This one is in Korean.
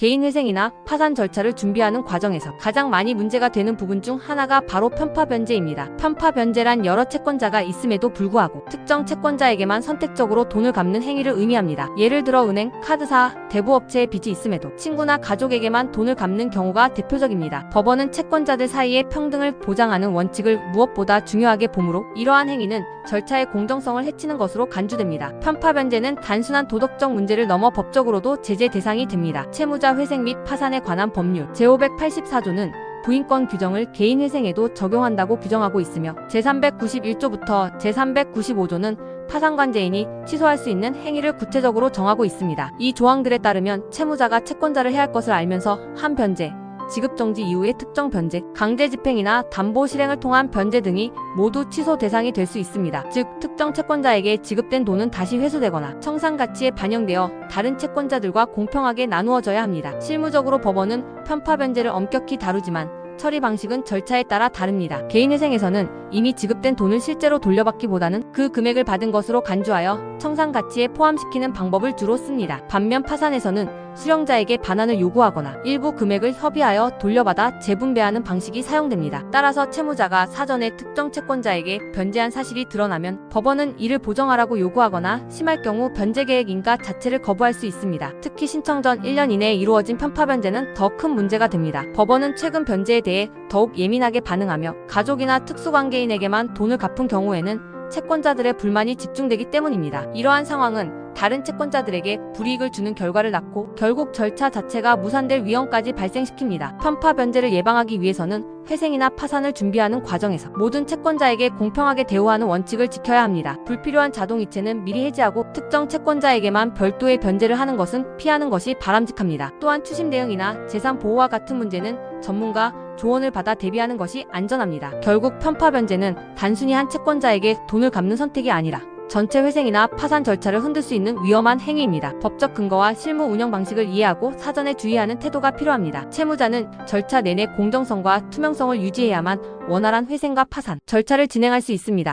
개인 회생이나 파산 절차를 준비하는 과정에서 가장 많이 문제가 되는 부분 중 하나가 바로 편파 변제입니다. 편파 변제란 여러 채권자가 있음에도 불구하고 특정 채권자에게만 선택적으로 돈을 갚는 행위를 의미합니다. 예를 들어 은행, 카드사, 대부업체에 빚이 있음에도 친구나 가족에게만 돈을 갚는 경우가 대표적입니다. 법원은 채권자들 사이의 평등을 보장하는 원칙을 무엇보다 중요하게 보므로 이러한 행위는 절차의 공정성을 해치는 것으로 간주됩니다. 편파 변제는 단순한 도덕적 문제를 넘어 법적으로도 제재 대상이 됩니다. 채무자 회생 및 파산에 관한 법률 제584조는 부인권 규정을 개인 회생에도 적용한다고 규정하고 있으며 제391조부터 제395조는 파산관제인이 취소할 수 있는 행위를 구체적으로 정하고 있습니다. 이 조항들에 따르면 채무자가 채권자를 해할 것을 알면서 한 변제, 지급 정지 이후의 특정 변제, 강제 집행이나 담보 실행을 통한 변제 등이 모두 취소 대상이 될 수 있습니다. 즉, 특정 채권자에게 지급된 돈은 다시 회수되거나 청산 가치에 반영되어 다른 채권자들과 공평하게 나누어져야 합니다. 실무적으로 법원은 편파 변제를 엄격히 다루지만 처리 방식은 절차에 따라 다릅니다. 개인회생에서는 이미 지급된 돈을 실제로 돌려받기보다는 그 금액을 받은 것으로 간주하여 청산 가치에 포함시키는 방법을 주로 씁니다. 반면 파산에서는 수령자에게 반환을 요구하거나 일부 금액을 협의하여 돌려받아 재분배하는 방식이 사용됩니다. 따라서 채무자가 사전에 특정 채권자에게 변제한 사실이 드러나면 법원은 이를 보정하라고 요구하거나 심할 경우 변제 계획 인가 자체를 거부할 수 있습니다. 특히 신청 전 1년 이내에 이루어진 편파 변제는 더 큰 문제가 됩니다. 법원은 최근 변제에 대해 더욱 예민하게 반응하며 가족이나 특수관계인에게만 돈을 갚은 경우에는 채권자들의 불만이 집중되기 때문입니다. 이러한 상황은 다른 채권자들에게 불이익을 주는 결과를 낳고 결국 절차 자체가 무산될 위험까지 발생시킵니다. 편파 변제를 예방하기 위해서는 회생이나 파산을 준비하는 과정에서 모든 채권자에게 공평하게 대우하는 원칙을 지켜야 합니다. 불필요한 자동이체는 미리 해지하고 특정 채권자에게만 별도의 변제를 하는 것은 피하는 것이 바람직합니다. 또한 추심 대응이나 재산 보호와 같은 문제는 전문가 조언을 받아 대비하는 것이 안전합니다. 결국 편파 변제는 단순히 한 채권자에게 돈을 갚는 선택이 아니라 전체 회생이나 파산 절차를 흔들 수 있는 위험한 행위입니다. 법적 근거와 실무 운영 방식을 이해하고 사전에 주의하는 태도가 필요합니다. 채무자는 절차 내내 공정성과 투명성을 유지해야만 원활한 회생과 파산 절차를 진행할 수 있습니다.